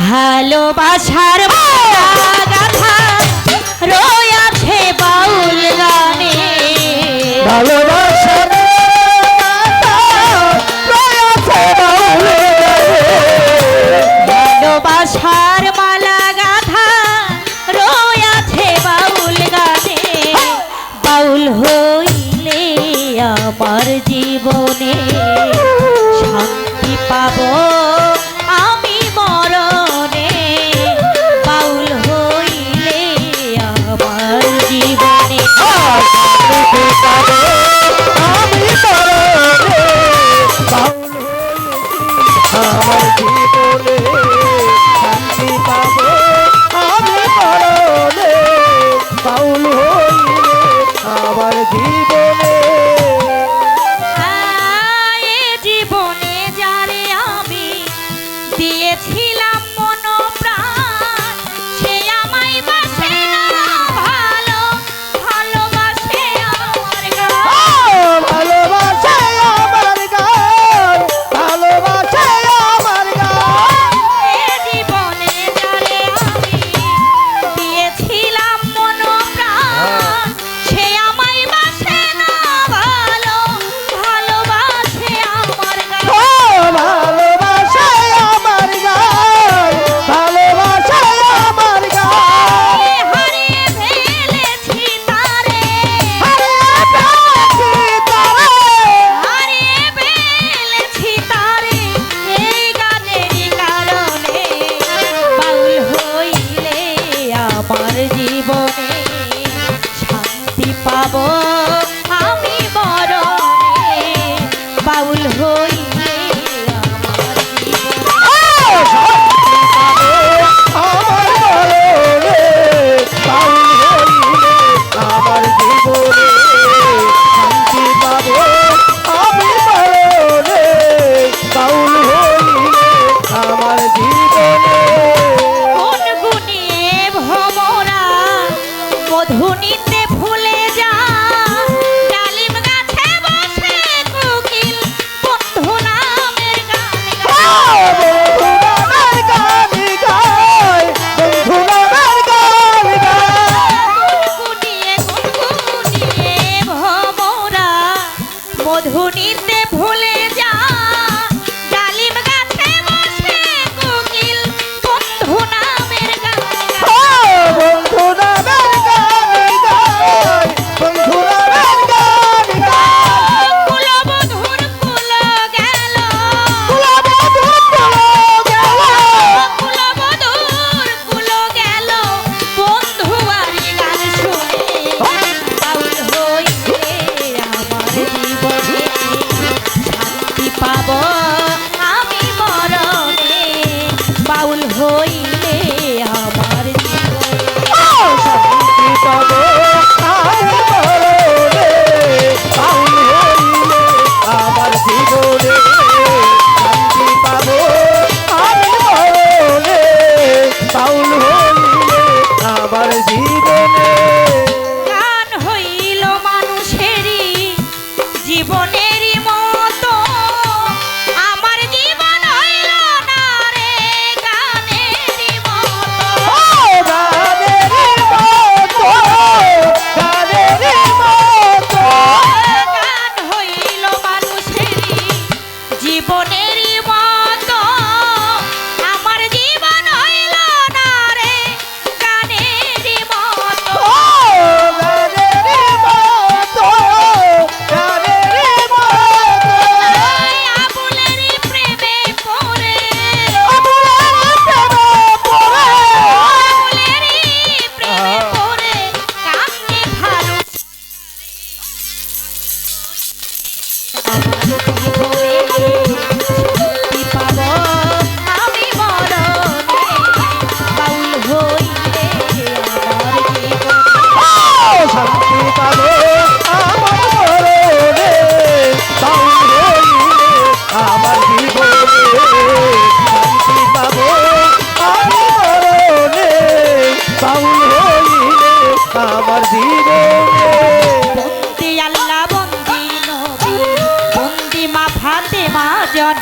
ভালোবাসার গাথা রয়াছে বাউল গানে। আমার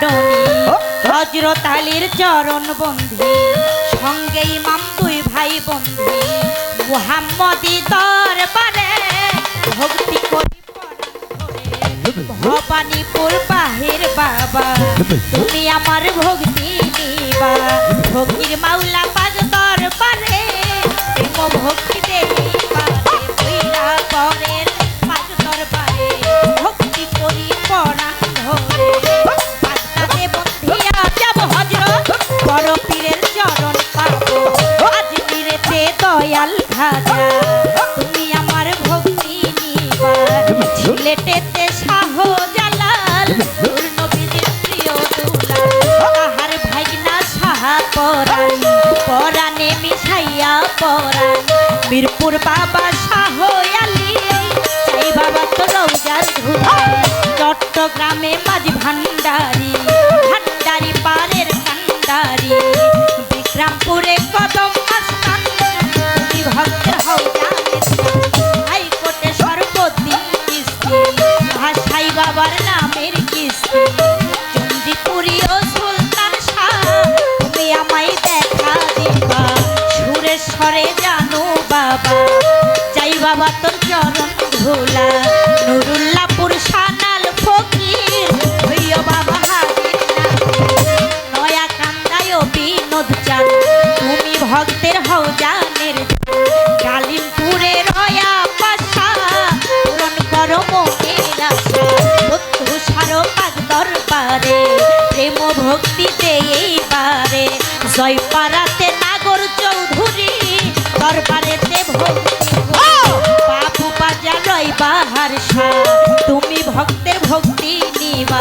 জননী হজরত আলীর চরণ বন্ধি সঙ্গে ইমাম দুই ভাই বন্ধি মুহাম্মদি দরবারে ভক্তি করি ভবানীপুর বাহির বাবা তুমি আমার ভক্তি নিবা। ভক্তির মাওলা পাগ দরবারে প্রেম ভক্তি দেবা। কইরা মিরপুর বাবা শাহ আলী চাই বাবা তো রৌজার ধুলাই চট্টগ্রামে মাঝি নুরুল্লাপুর সানাল ফকির হইয় বাবা কালিমপুরে রয়া পাশা, পূরণ করো মনের আশা। দরবারে, প্রেম ভক্তিতে এইবারে জয় পাড়াতে নাগর চৌধুরী, দরবারেতে। বাবু বাহার শাহ তুমি ভক্তের ভক্তি নিবা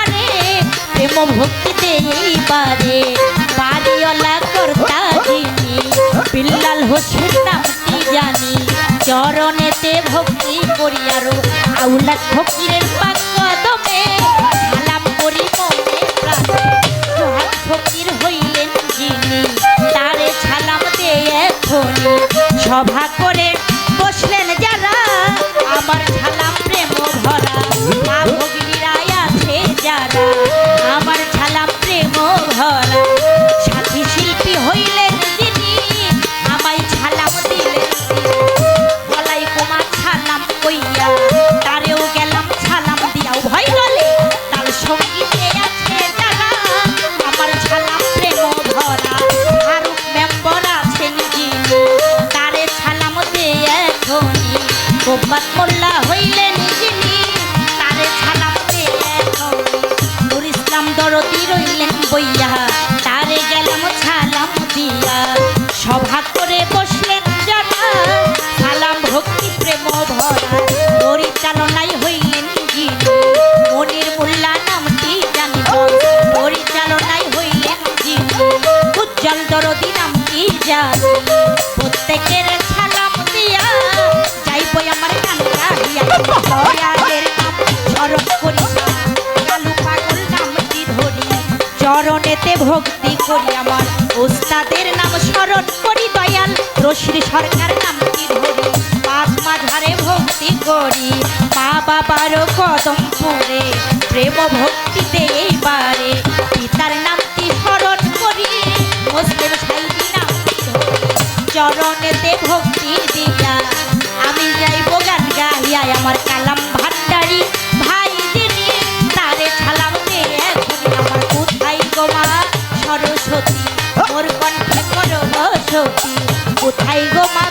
প্রেম ভক্তিতে এইবারে বাড়িওয়ালা কর্তা যিনি, বিল্লাল হোসেন নামটি জানি। চরণেতে ভক্তি করি আরও আউলা ফকিরের পাক কদমে সালাম করি মনে প্রাণে ফকির হইলেন যিনি। তারে সালাম সভা করে ভক্তি করি আমার। ওস্তাদের নাম স্মরণ করি দয়াল। রশির সরকার নামটি ধরি পাঁচ মাঝারে ভক্তি করি। মা বাবার কদম পুরে প্রেম ভক্তিতে এইবারে। পিতার নামটি স্মরণ করি মুসলিম সাইদি নামটি ধরি চরণেতে ভক্তি দিয়া। আমি যাইব গান গাইয়া আমার কালাম ভান্ডারি ভাই যিনি তারে ছালাম দে এখনই আমার কোথায় গোমা সরস্বতী মোর কণ্ঠে করো সতী কোথায় গোমা বিনা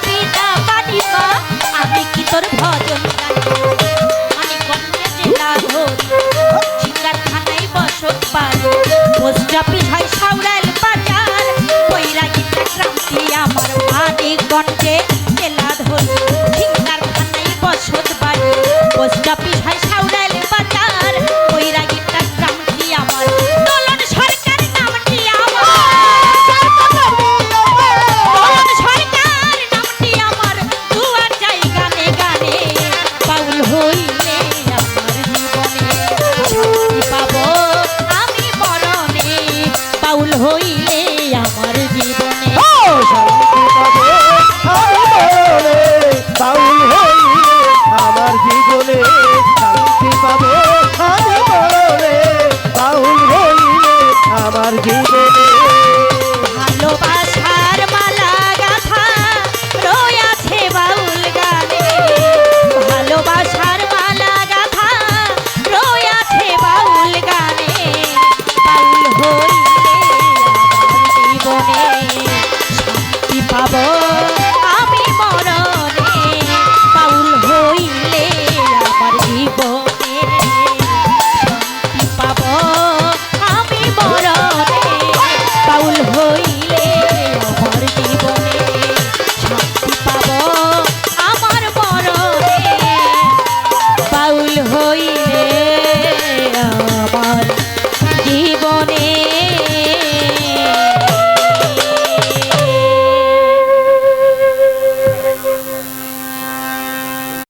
হইলে